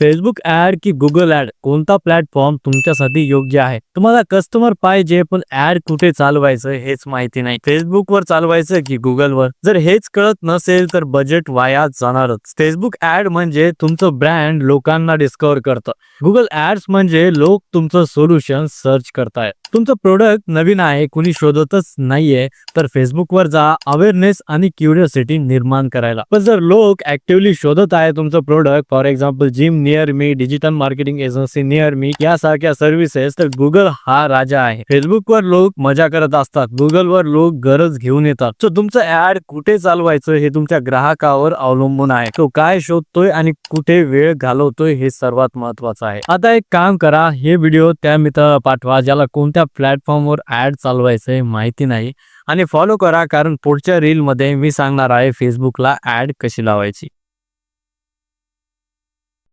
Facebook ad की Google ad कोणता platform तुमच्यासाठी योग्य आहे? तुम्हाला कस्टमर पाहिजे पण ऍड कुठे चालवायचं हेच माहिती नाही. फेसबुक वर चालवायचं की गुगल वर? जर हेच कळत नसेल तर बजेट वाया जाणारच. फेसबुक ऍड म्हणजे तुमचं ब्रँड लोकांना डिस्कवर करतं. गुगल ऍड्स म्हणजे लोक तुमचं सोल्युशन सर्च करतायत. तुमचं प्रोडक्ट नवीन आहे कुणी शोधतच नाहीये तर फेसबुकवर जा अवेअरनेस आणि क्युरियोसिटी निर्माण करायला. पण जर लोक ऍक्टिव्हली शोधत आहे तुमचं product for example gym near me digital marketing agency near me यासारख्या सर्व्हिसेस तर गुगल हा राजा आहे. फेसबुकवर लोक मजा करत असतात. गुगलवर लोक गरज घेऊन येतात. सो तुमचं ऍड कुठे चालवायचं हे तुमच्या ग्राहकावर अवलंबून आहे. तो काय शोधतोय आणि कुठे वेळ घालवतोय हे सर्वात महत्वाचं आहे. आता एक काम करा. हे व्हिडिओ त्या मित्राला पाठवा ज्याला कोणत्या प्लॅटफॉर्मवर ऍड चालवायचंय माहिती नाही. आणि फॉलो करा कारण पुढच्या रील मध्ये मी सांगणार आहे फेसबुकला ऍड कशी लावायची.